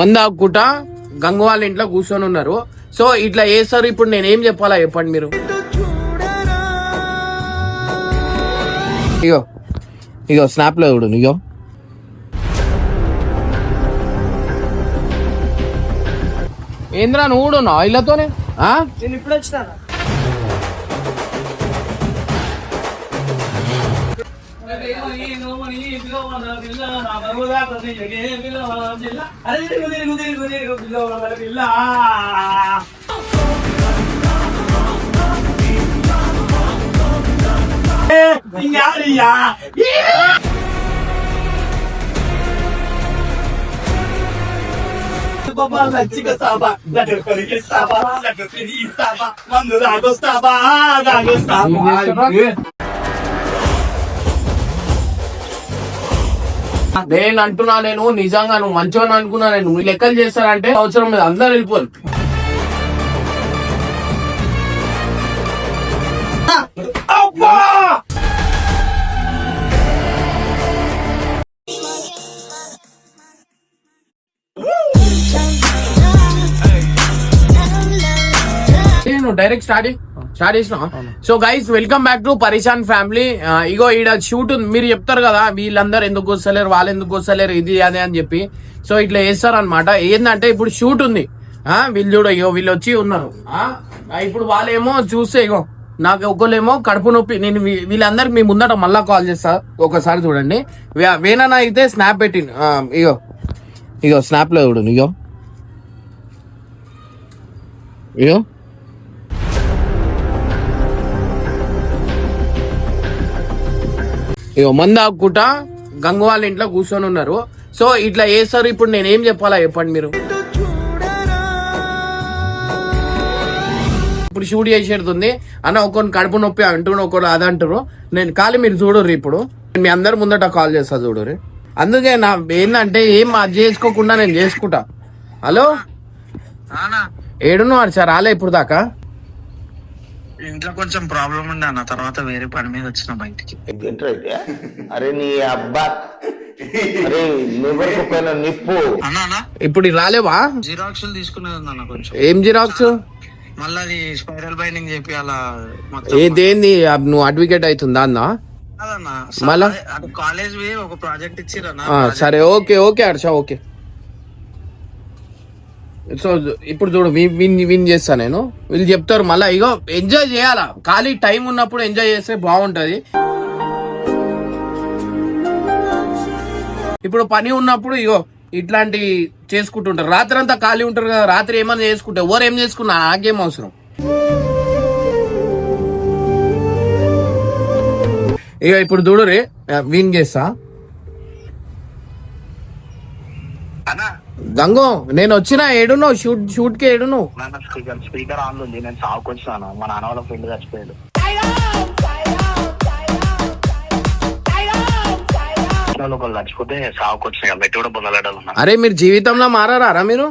మందాకుట గంగవాళ్ళ ఇంట్లో కూర్చొని ఉన్నారు. సో ఇట్లా చేస్తారు. ఇప్పుడు నేను ఏం చెప్పాలా చెప్పండి మీరు? ఇగో ఇగో స్నాప్లో చూడు ఇగో. ఏంద్రా నువ్వు కూడా ఉన్నావా ఇళ్ళతోనే? నేను ఇప్పుడు వచ్చినా మంచిగా సాబా నటు కొరికిస్తావా నటు తిరిగిస్తావా మందు తాగొస్తావా తాగొస్తావా నేను అంటున్నా నేను నిజంగా నువ్వు మంచిగా అనుకున్నా నేను లెక్కలు చేస్తారంటే అవసరం లేదు అందరు వెళ్ళిపోరు. డైరెక్ట్ స్టార్ట్ స్టార్ట్ చేసిన so guys welcome back to పరిశాన్ ఫ్యామిలీ ఇగో ఈడ షూట్ ఉంది. మీరు చెప్తారు కదా వీళ్ళందరూ ఎందుకు వస్తలేరు వాళ్ళు ఎందుకు వస్తలేరు ఇది అదే అని చెప్పి. సో ఇట్లా చేస్తారు అనమాట ఏంటంటే ఇప్పుడు షూట్ ఉంది. ఆ, వీళ్ళు చూడ ఇగో వీళ్ళు వచ్చి ఉన్నారు. ఆ, ఇప్పుడు వాళ్ళేమో చూస్తే ఇగో నాకు ఒకళ్ళేమో కడుపు నొప్పి. నేను వీళ్ళందరికి మీ ముందట మళ్ళా కాల్ చేస్తా. ఒకసారి చూడండి. వే- వేణన్న అయితే స్నాప్ పెట్టింది ఆ, ఇగో ఇగో స్నాప్లో చూడు ఇగో. ఇగో. మందాకుట గంగు వాళ్ళ ఇంట్లో కూర్చొని ఉన్నారు. సో ఇట్లా చేస్తారు. ఇప్పుడు నేను ఏం చెప్పాలా చెప్పండి మీరు? ఇప్పుడు షూట్ చేసేది అన్న ఒకరిని కడుపు నొప్పి అంటున్నారు ఒకరు అది అంటారు నేను ఖాళీ మీరు చూడరు ఇప్పుడు. మీ అందరి ముందట కాల్ చేస్తా చూడరు అందుకే నా ఏంటంటే ఏం అది చేసుకోకుండా నేను చేసుకుంటా. హలో? ఏడున్నారు సార్ రాలే ఇప్పుడు దాకా. ఇంట్లో కొంచెం ప్రాబ్లం ఉండే అన్న తర్వాత వేరే పని మీద వచ్చిన బయటికి. ఏంటంటే అరే నీ అబ్బా అరే నివరకు పైన నిప్పు? అన్న అన్న. ఇప్పుడు రాలేవా? జిరాక్స్లు తీసుకునేది ఉంది అన్న కొంచెం. ఏం జిరాక్స్? మళ్ళీ అది స్పైరల్ బైండింగ్ చెప్పి అలా మొత్తం ఏదేంది అబ్ నువ్వు అడ్వకేట్ అవుతుందా అన్నా? కాదన్న. మళ్ళా? అది కాలేజ్ ఒక ప్రాజెక్ట్ ఇచ్చిరన్న. ఆ, సరే okay okay Harsha okay. So ఇప్పుడు చూడు విన్ విన్ చేస్తా నేను. వీళ్ళు చెప్తారు మళ్ళీ ఇగో ఎంజాయ్ చేయాలా? ఖాళీ టైం ఉన్నప్పుడు ఎంజాయ్ చేస్తే బాగుంటది. ఇప్పుడు పని ఉన్నప్పుడు ఇగో ఇట్లాంటి చేసుకుంటుంటారు. రాత్రి అంతా ఖాళీ ఉంటారు కదా రాత్రి ఏమైనా చేసుకుంటే ఎవరు ఏం చేసుకున్నా నాకేం అవసరం. ఇక ఇప్పుడు చూడు రే విన్ చేస్తా. అన్న గంగో నేను వచ్చిన ఏడును షూట్ షూట్కి ఏడును స్పీకర్ స్పీకర్ ఆన్ ఉంది నేను సాగుకు వచ్చినాను మా నాన్న వాళ్ళ ఫ్రెండ్ చచ్చిపోయాడు. ఒకళ్ళు చచ్చిపోతే సాగుకు వచ్చినాయి మెట్టి కూడా పొందలేడాలన్నా అరే మీరు జీవితంలో మారారా మీరు?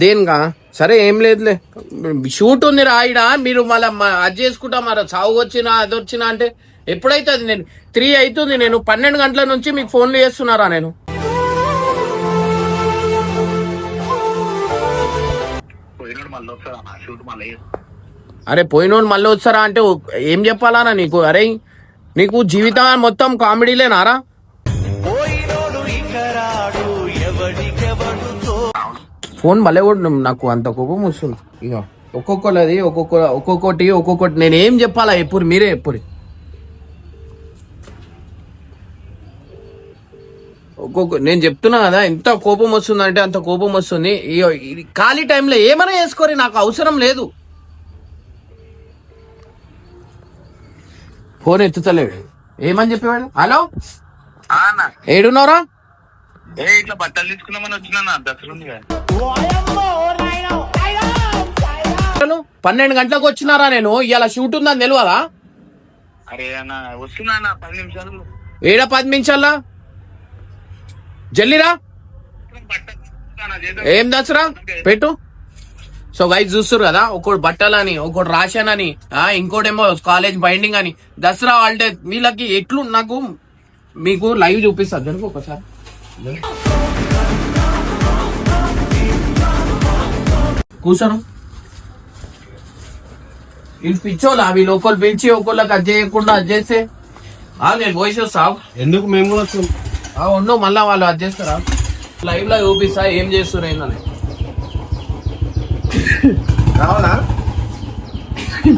దేనిగా సరే ఏం లేదులే. షూట్ ఉంది రాయిడా మీరు మళ్ళీ అది చేసుకుంటా మరి. సాగు వచ్చినా అది వచ్చినా అంటే ఎప్పుడైతే అది నేను త్రీ అవుతుంది నేను పన్నెండు గంటల నుంచి మీకు ఫోన్లు చేస్తున్నారా నేను? అరే పోయినోడు మళ్ళీ వచ్చారా అంటే ఏం చెప్పాలానా నీకు? అరే నీకు జీవితం మొత్తం కామెడీలేనారా ఫోన్ మళ్ళీ కూడా నాకు అంత కోపం వస్తుంది. ఇక ఒక్కొక్కది ఒక్కొక్క ఒక్కొక్కటి ఒక్కొక్కటి. నేను ఏం చెప్పాలా? ఎప్పుడు మీరే ఎప్పుడు. ఒక్కొక్క నేను చెప్తున్నా కదా ఎంత కోపం వస్తుందంటే అంత కోపం వస్తుంది. ఖాళీ టైంలో ఏమైనా చేసుకోరి నాకు అవసరం లేదు. ఫోన్ ఎత్తుతలేడు. ఏమని చెప్పేవాడు? హలో? ఏడున్నారా ఏ ఇట్లా బట్టలు తీసుకున్నామని వచ్చినా దసరా ఉంది కదా. పన్నెండు గంటలకు వచ్చినారా నేను? ఇలా షూట్ ఉందని తెలియదా అరే అన్న వస్తున్నా పది నిమిషాలు. ఏడా పది నిమిషాలా జల్లిరా. ఏం దసరా? పెట్టు. సో గైజ్ చూస్తారు కదా ఒకటి బట్టలని ఒకటి రాషన్ అని ఇంకోటేమో కాలేజ్ బైండింగ్ అని. దసరా హాలిడే వీళ్ళకి ఎట్లు నాకు మీకు లైవ్ చూపిస్తా. జరుగు ఒకసారి. కూర్చోను వీళ్ళు పిచ్చోళ్ళు అవి లోకల్ పిలిచి ఒకళ్ళకి అది చేయకుండా అది చేస్తే. నేను పోయి చూస్తా. ఎందుకు మేము కూడా ఉండు మళ్ళా వాళ్ళు అది చేస్తారా? లైవ్లో చూపిస్తా ఏం చేస్తున్నారు ఏందని రావాలా?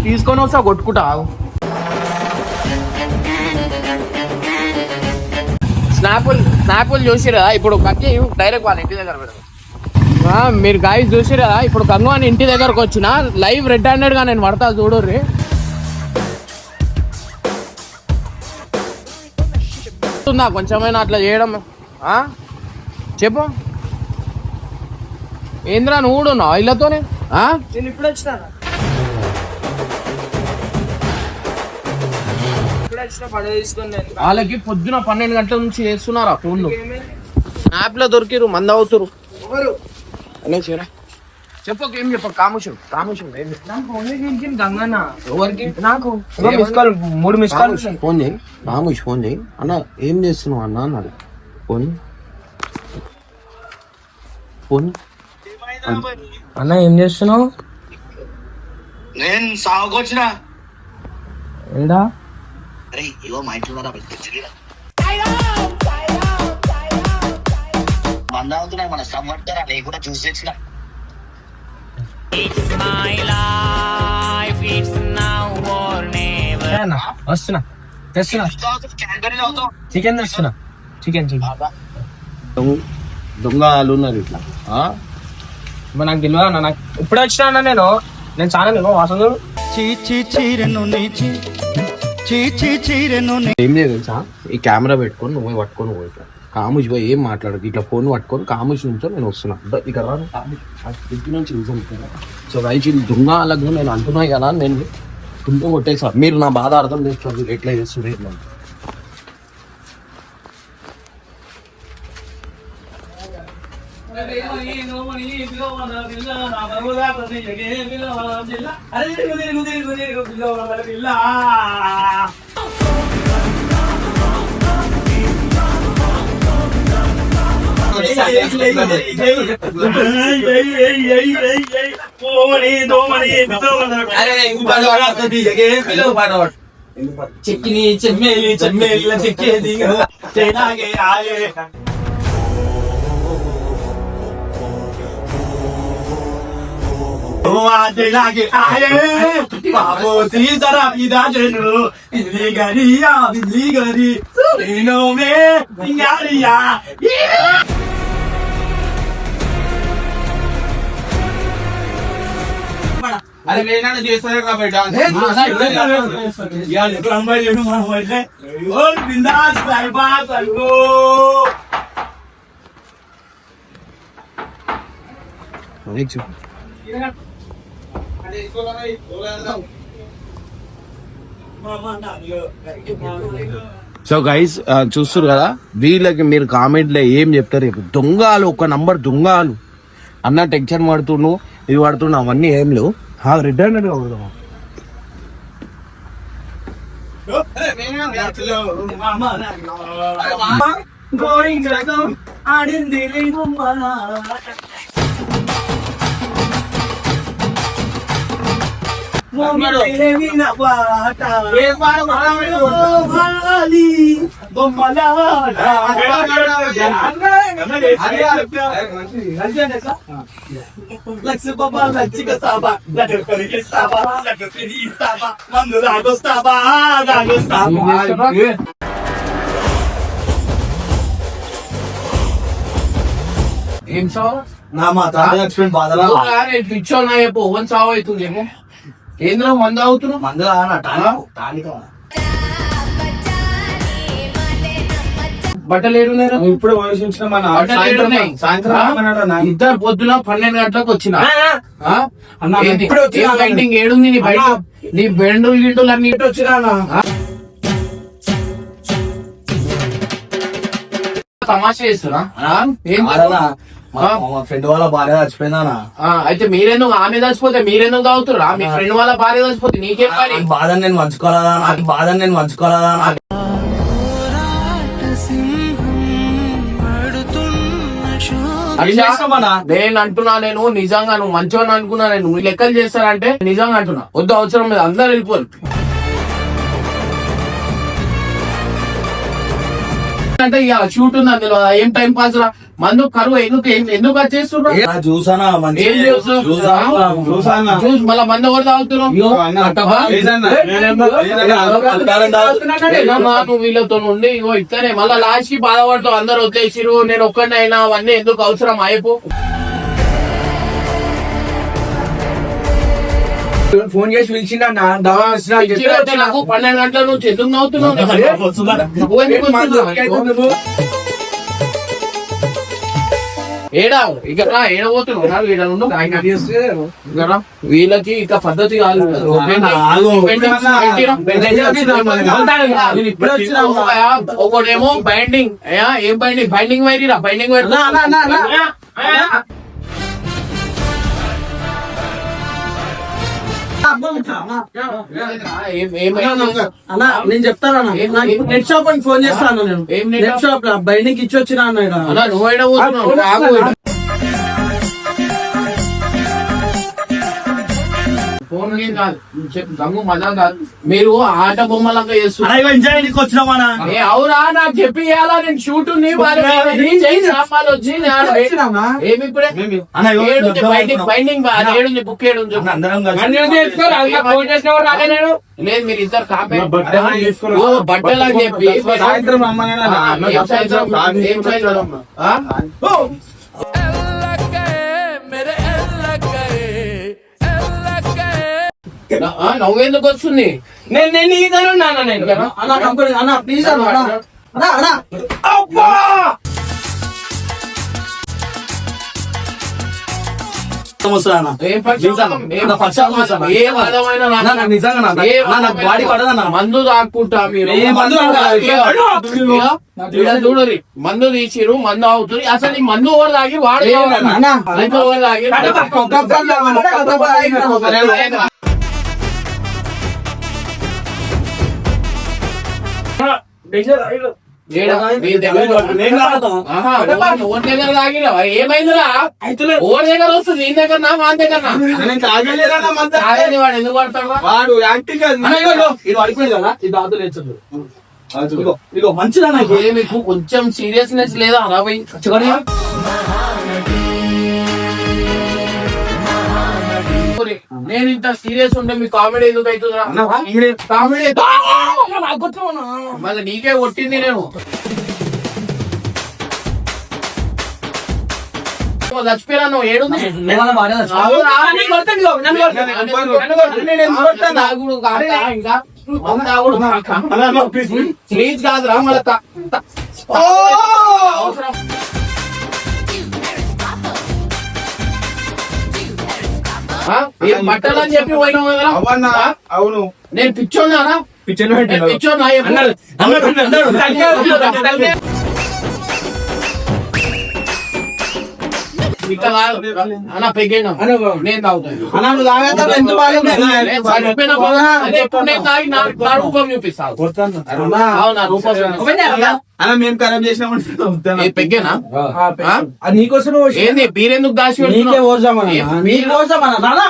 తీసుకొని వస్తా కొట్టుకుంటా. స్నాపుల్ స్నాపుల్ చూసిరా ఇప్పుడు కక్కి డైరెక్ట్ వాళ్ళ ఇంటి దగ్గర పెడదాం ఆ, మీరు గాయ చూసిరా ఇప్పుడు గంగవాని ఇంటి దగ్గరకు వచ్చిన లైవ్ రెడ్ హ్యాండెడ్గా నేను పడతా చూడుర్రి. ఉందా కొంచెమైనా అట్లా చేయడం. ఆ? చెప్పు. ఏంద్రా నువ్వు కూడా ఉన్నావు ఇళ్ళతోనే? ఆ? నేను ఇప్పుడు వచ్చినా వాళ్ళకి పొద్దున పన్నెండు గంటల నుంచి చేస్తున్నారా ఫోన్లు? యాప్లో దొరికిరు మంద అవుతురు అనేసిరా చెప్పక ఏం కాముషం కాముషం ఫోన్ చేసి గంగన్న? ఎవరికి? నాకు మిస్ కాల్ మూడు మిస్ కాల్ ఫోన్ చేయి. రాముష్ ఫోన్ చేయి. అన్న ఏం చేస్తున్నావు అన్న అన్నాడు. ఫోన్. ఫోన్. అన్న ఏం చేస్తున్నావు? నేను సాగుకొచ్చిన ఏడా అరే ఇవో మా ఇంట్లో అవుతున్నాయి మన చూసి తెచ్చిన. వస్తున్నా. తెస్తున్నా. చికెన్ తెస్తున్నా. Chicken chicken. దొంగలు ఉన్నారు ఇట్లా. నాకు తెలియదు అన్న నాకు ఇప్పుడు వచ్చినా అన్న నేను. నేను చాలా నేను వాసన ఏం లేదు తెలుసా? ఈ కెమెరా పెట్టుకొని నువ్వు పట్టుకొని పోయి కాముష్ పోయి ఏం మాట్లాడదు ఇట్లా ఫోన్ పట్టుకొని కాముష్ నుంచో నేను వస్తున్నా ద, ఇక్కడ రా కాముష్. ఆ ఇంటి నుంచి చూసాను సో రైట్ ఇది దొంగ అలాగే నేను అంటున్నా కదా నేను తుంటూ కొట్టేసా మీరు నా బాధ అర్థం చేస్తారు ఎట్లా చేస్తుంది చెక్కిని చెమ్మేలి చెమ్మేలి చెక్కేది చెలాగే ఆయే వాదిలాగి ఆయే బాబో తీసరా ఇదాజను ఇల్లి గరియా ఇల్లి గరి నేను మే ఇంగారియా సో గైస్ చూస్తారు కదా? వీళ్ళకి మీరు కామెంట్లో ఏం చెప్తారు? రేపు దొంగలు ఒక నంబర్ దొంగలు. అన్న టెన్షన్ పడుతుండు ఇవి పడుతుండు అవన్నీ ఏం లేవు. రెడ్ హ్యాండెడ్ గా కొడదాం గోరింగ్ రకం ఆడింది లేకుమ్మా లక్ష బాబా లచ్చిక సాబా లడ్డు సాబా లడ్డు పెరిగి సాబా మందు రాగొస్తాబా రాగొస్తాబా ఏం సావు? నా మా తాత చచ్చిపోయిన బాధలా పిచ్చోన్నా చెప్పు. ఓన్ సావు అవుతుంది ఏమో కేంద్రం వంద అవుతున్నావు మందులా నా టానిక్ టానిక్ బట్టలు ఏడున్నారు ఇప్పుడు వయసు మన బట్టలు ఏడున్నాయి సాయంత్రం ఏమన్నాడు నా- ఇద్దరు పొద్దున పన్నెండు గంటలకు వచ్చిన? అన్న? ఇప్పుడే. పెయింటింగ్? ఏడుంది నీ బయట నీ బెండులు గిండులు అన్ని ఇటు వచ్చినా. తమాషా చేస్తున్నా? మా ఫ్రెండ్ వాళ్ళ భార్య చచ్చిపోయిందానా ఆ, అయితే మీరెందుకు? ఆమె చచ్చిపోతే మీరెందుకు తాగుతురా మీ ఫ్రెండ్ వాళ్ళ భార్య చచ్చిపోతే నీకేం బాధని నేను మంచుకోలేదా నాకు బాధని నేను మంచుకోలేదా నేను అంటున్నా నేను నిజంగా నువ్వు మంచిగా అనుకున్నా నేను లెక్కలు చేస్తానంటే నిజంగా అంటున్నా. వద్దు అవసరం లేదు అందరు వెళ్ళిపోరు. అంటే ఇక షూట్ ఉంది అందులో ఏం టైం పాస్ రా? మందు కరువు ఎందుకు ఎందుకు అది చేస్తున్నా ఆ, చూసానా? చూసి మళ్ళీ మందు ఎవరు తాగుతున్నావు వీళ్ళతో ఉండి ఇగో ఇద్దరే మళ్ళీ లాస్ట్కి బాధపడతావు అందరు వదిలేసిరు నేను ఒక్కడినైనా అవన్నీ ఎందుకు అవసరం? అయిపో ఫోన్ చేసి నాకు పన్నెండు గంటల నుంచి ఎందుకు నవ్వుతున్నావు? ఏడా ఇక రా, ఏడ పోతున్నావు రా, ఈడ ఉండు. ఇక రా. వీళ్ళకి ఇక పద్ధతి కాదు. ఒకటేమో బైండింగ్ ఏం బైండింగ్ బైండింగ్ వైరిరా బైండింగ్ వైర్. అన్నా నేను చెప్తాను నెట్ షాప్ అని ఫోన్ చేస్తాను నేను. Net shop? బయటికి ఇచ్చి వచ్చిన అన్న కాదు. మజా కాదు. మీరు ఆట బొమ్మలంగా చేస్తున్నారు. ఎంజాయ్ నీకు అవురా చెప్పి ఇవ్వాలా నేను షూట్? ఏమి ఇప్పుడే? బైండింగ్ ఏడుంది బుక్ ఏడుంది? లేదు మీరు ఇద్దరు కాపే. బట్టలు తీసుకోరా. ఓ, బట్టలు అని చెప్పి. సాయంత్రం నవ్వెందుకు వస్తుంది నేను నేను ఈదను నాన్న నేను అన్న కంపెనీ అన్న ప్లీజ్ అన్న అన్న అన్న బాడీ పడదన్నా. మందు మీరు చూడరి మందు తీసిరు మందు అవుతుంది అసలు ఈ మందు ఎవరు తాగి వాడు తాగి ఏమైందిరా? ఓన్ దగ్గర వస్తుంది దగ్గర నా మా దగ్గర వాడు ఎందుకు పడతాడు వాడు యాక్టింగ్ మీకు కొంచెం సీరియస్నెస్ లేదా? అలా పోయి ఒరే, నేను ఇంత సీరియస్ ఉంటే మీ కామెడీ ఎందుకు అవుతుందా కామెడీ మళ్ళీ నీకే కొట్టింది నేను చచ్చిపోయినా నువ్వు ఏడుంది నేనన్నా బాగానే చచ్చిపోయా. అవునా? ఏం బట్టలు అని చెప్పి పోయినావు కదరా? అవన్నా? అవును. నేను పిచ్చోన్నానా పిచ్చర్ నేను పిచ్చోన్నా నా నా రూపం చూపిస్తాను మేము ఖరాబ్ చేసినామంటే పెగ్గేనా నీకోసం ఏంది బీరెందుకు దాసి నీకే పెడుతున్నావు? ఓసామన్నా ఏ- నీకే వస్తుంది నాన్న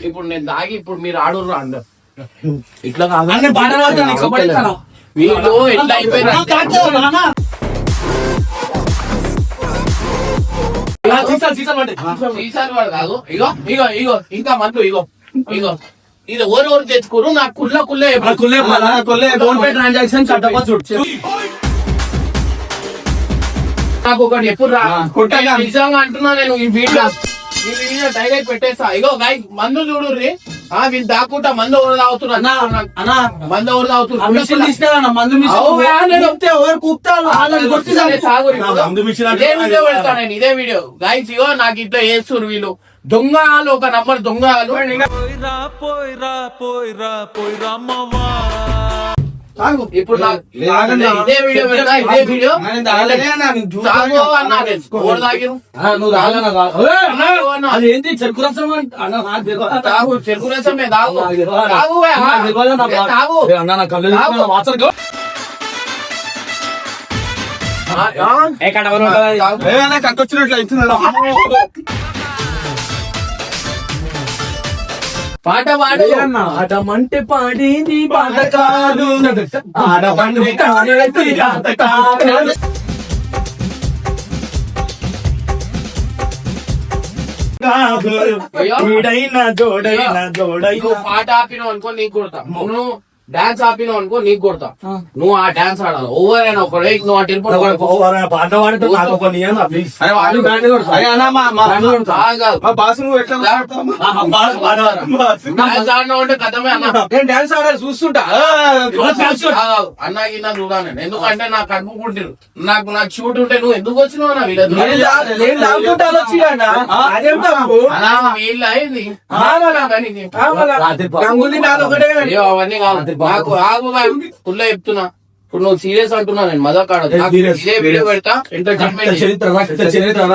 నీ. ఇప్పుడు నేను తాగి ఇప్పుడు మీరు ఆడుర్రు అందరు ఇట్లా కాదు. వీళ్ళు ఎట్లా అయిపోయినా సీసాలు వాడు ఇగో ఇగో ఇగో ఇంకా మందు ఇగో ఇగో. ఇది ఓరు ఓరు తెచ్చుకోరు నాకు కుల్ల కుల్లే కుల్లే ఫోన్ పే ట్రాన్సాక్షన్ కట్టప్ప చూడు. నాకు ఒకటి ఎప్పుడు రా నిజంగా అంటున్నా నేను ఈ వీడియో. ఈ వీడియో డైరెక్ట్ పెట్టేస్తా. ఇగో గాయ మందు చూడుర్రి. ఆ వీళ్ళు దాక్కుంటా మందు ఎవరు తాగుతున్నా అన్న మందు ఎవరు తాగుతున్నారు? మందు మిషన్ ఇదే వీడియో పెడతా నేను ఇదే వీడియో. గాయస్ ఇగో నాకు ఇట్లా చేస్తున్నారు వీళ్ళు. దొంగ ఆలు ఒక నంబర్ దొంగ ఆలు. ఇప్పుడు నాకు ఇదే వీడియో పెడతా ఇదే వీడియో తాగు. ఎవరు తాగిరు? నువ్వు రాగనా తాగు. అది ఏంటి చెరుకు రసం. తాగు చెరుకు రసమే తాగు. తాగు అన్న. తాగు నా కళ్ళు తాగు. ఆ. ఎక్కడ ఎవరు? కక్కొచ్చినట్లు అవుతున్నాడు పాట పాడు. ఆడమంటే పాడేది పాట కాదు. ఆడమంటే పాడేది పాట కాదు. ఈడైనా జోడైనా జోడైనా. నువ్వు పాట ఆపినావు అనుకో నీకు కొడతా. డాన్స్ ఆపినావు అనుకో నీకు కొడతా. నువ్వు ఆ డాన్స్ ఆడాలి. ఓవర్ అయినా ఒక రేక్ నువ్వు అటు నాకు ఆ? బాస్. డాన్స్ ఆడినావు అంటే కథమే అన్న. నేను డాన్స్ ఆడాలి చూస్తుంటా. ఆ, బాస్. అన్న గిన్న చూడాలి. ఎందుకంటే నా కడుపు పుట్టిరు నాకు నాకు షూట్ ఉంటే నువ్వు ఎందుకు వచ్చినావు అన్న. వీళ్ళ అయింది. అవన్నీ కాదు. నాకు ఆగు ఫుల్ చెప్తున్నా. ఇప్పుడు నువ్వు సీరియస్ అంటున్నా నేను మజా కాడ ఇదే వీడియో. పెడతా చరిత్ర చరిత్ర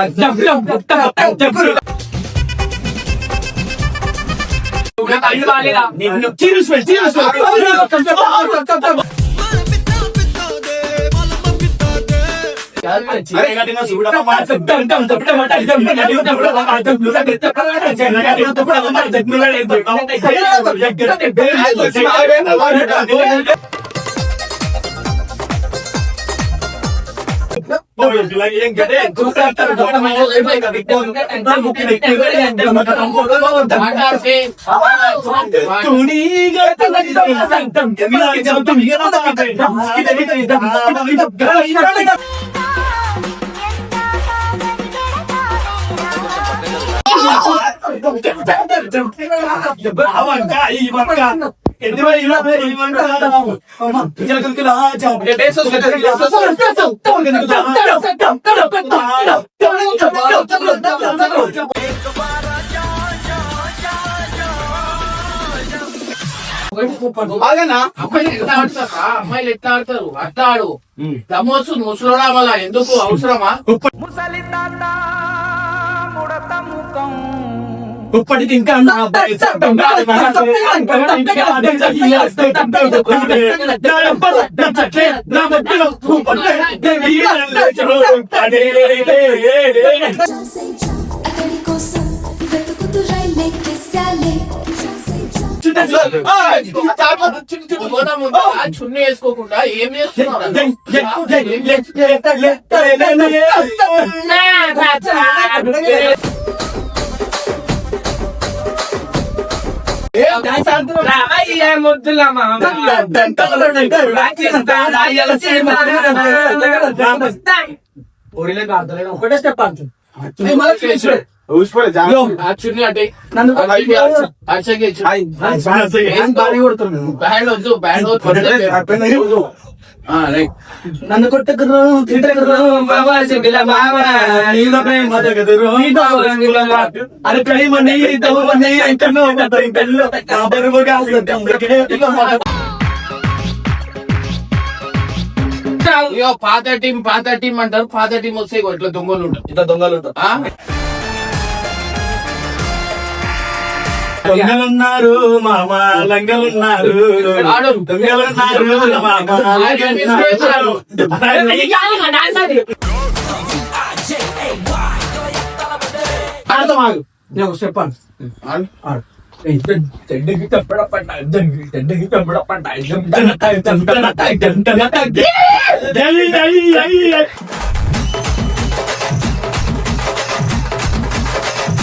துணி మాట్లాడితే అమ్మాయిలు ఎట్లా ఆడతారు? అమ్మాయిలు ఎట్లా ఆడతారు? అట్లా ఆడు దమ్మొచ్చు ముసలోడా మళ్ళా ఎందుకు అవసరమా? ఇప్పటికి ఇంకా ముందు. ఆ చున్నీ వేసుకోకుండా ఏం చేస్తున్నావు ఒకటే స్టెప్ అంటుంది ఆ చున్నీ అంటే నన్ను నన్ను కొట్టకురు తిట్టకురు బాబా చెబిల మామ నీలో ప్రేమ తగదురు అరే ప్రేమ నీతో ఎక్కడో ఇంకల్లో నా బరువుగా అయ్యో పాత టీం పాత టీం అంటారు. పాత టీం వస్తే ఇట్లా దొంగలు ఉంటారు. ఇట్లా దొంగలు ఉంటారు. దొంగలున్నారు మామ లంగలున్నారు ఆడు. దొంగలున్నారు మామ లంగలున్నారు ఆడతాం ఆగు నేను అను ఆడు. తెడ్డకి తప్పడ పడ్డ తెడ్డకి తప్పడ పడ్డ నాకు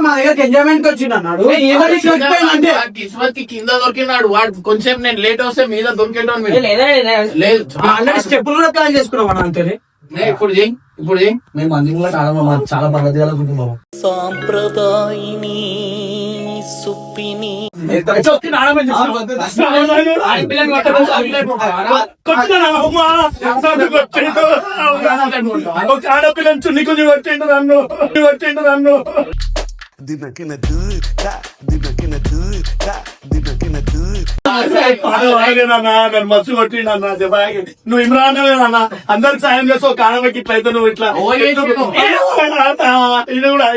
మా దగ్గర ఎంజాయ్మెంట్ వచ్చింది అన్నాడు. ఏమని అంటే ఆ కిస్మత్కి కింద దొరికినాడు వాడు కొంచెం నేను లేట్ వస్తే మీద దొరికేటోని లేదా స్టెప్పులు కూడా ప్లాన్ చేసుకున్నాం అన్న ఇప్పుడు చెయ్యి ఇప్పుడు చెయ్యి మేము కూడా చాలా మా- చాలా కలుగుతున్నాం సుప్పిని ఆడపిల్లని చున్ని కొంచెం కొట్టిండు నన్ను కొట్టిండు నన్ను నన్ను మస్తు కొట్టిండు అన్న దెబ్బకి. నువ్వు ఇమ్రాన్ అన్న అందరికి సాయం చేస్తావు కాడబట్టి ఇట్లయితే నువ్వు ఇట్లా ఇది కూడా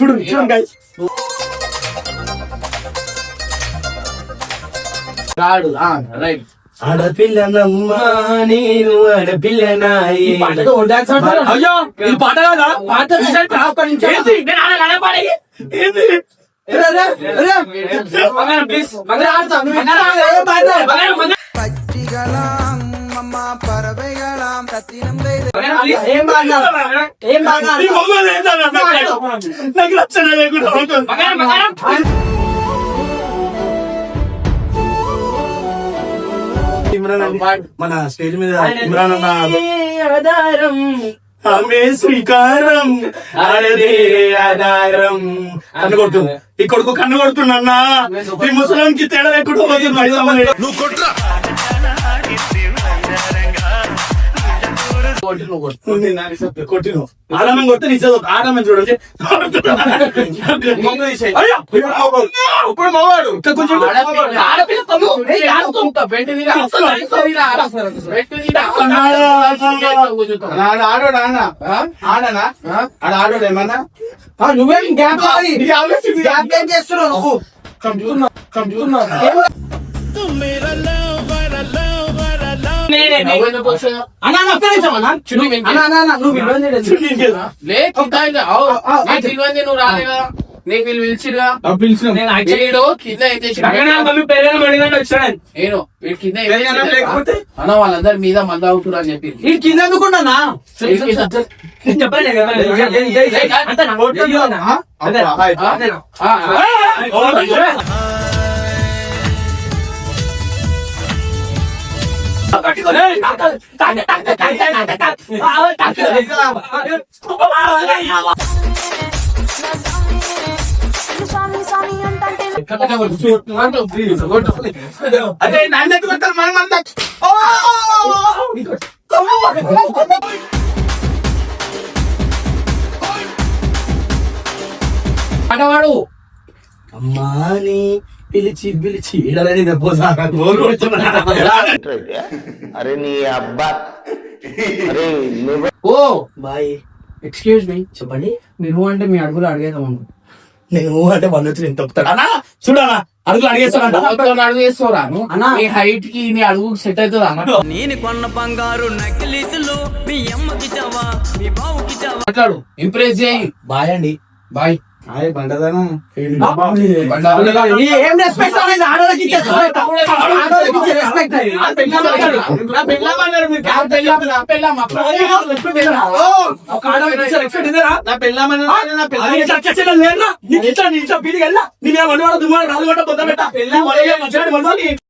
చూడు చూడండి guys. రాడు రైట్ ఆడపిల్లనమ్మా నేను ఆడపిల్లనాయి. అయ్యో ఇది పాట కాదా? పాట నాకు? ఇమ్రాన్ మన స్టేజ్ మీద ఇమ్రాన్ అన్న. ఆమె శ్రీకారం. ఆడదే ఆధారం కన్ను కొడుతుంది ఈ కొడుకు కన్ను కొడుతున్నా ఈ ముసలానికి తేడా లేకుండా పోతుంది మైసమ్మని. కొట్టిను ఆడమని కొడితే నిజం ఆడమని చూడండి. అయ్యో, ఇప్పుడు మగవాడు ఇంకా కొంచెం ఆడోడా అన్న ఆడనా? ఆడ ఆడోడు ఏమన్నా? నువ్వేం గ్యాప్ చేస్తున్నావు నువ్వు? నువ్వు ఇబ్బంది లేదు. నువ్వు రాలే కదా నీకు వీళ్ళు పిలిచిరుగా వీడు కింద ఏం నేను వీడు కింద అన్నం వాళ్ళందరి మీద మంద అవుతురు అని చెప్పి ఈ కింద ఎందుకున్నా వీడి చెప్పండి అదే నన్ను ఎత్తుకు కొట్టాలి మనం అంతా ఆటవాడు అమ్మాని పిలిచి పిలిచి ఇది? అరే నీ అబ్బా. ఓ బాయ్. ఎక్స్క్యూజ్ మీ చెప్పండి. మీరు అంటే మీ అడుగులు అడిగేదాం అనుకో నేను అంటే వన్ వచ్చి నేను తప్పుతాడు అన్నా చూడనా అడుగులు అడిగేస్తానంట మొత్తం అడుగు వేసుకోరాను అన్నా. మీ హైట్కి నీ అడుగు సెట్ అవుతుంది అన్న? నేను కొన్న బంగారు నక్కిలీసులు మీ అమ్మకి చావా మీ బావుకి చావా? మాట్లాడు ఇంప్రెస్ చేయి. బాయ్ అండి. బాయ్. హాయ్ బండదానా. ఏం రెస్పెక్ట్ అనేది ఆడోళ్ళకి ఇచ్చే. ఆడోళ్ళకి ఇచ్చే. నా. నా నా నా ఓ, ఒక ఆడోళ్ళకి ఇచ్చే respect ఇదేనా? నా పెళ్ళాం అన్నాడు, నా పెళ్ళాం అది ఇట్లా చచ్చేలా లేదురా? నీకు ఇట్లా నీ ఇట్లా పీడికి వెళ్ళా నేను వండువాడు దుమ్మాడు రాళ్ళు కొట్ట పొద్దు పెట్ట పెళ్ళాం మంచిగా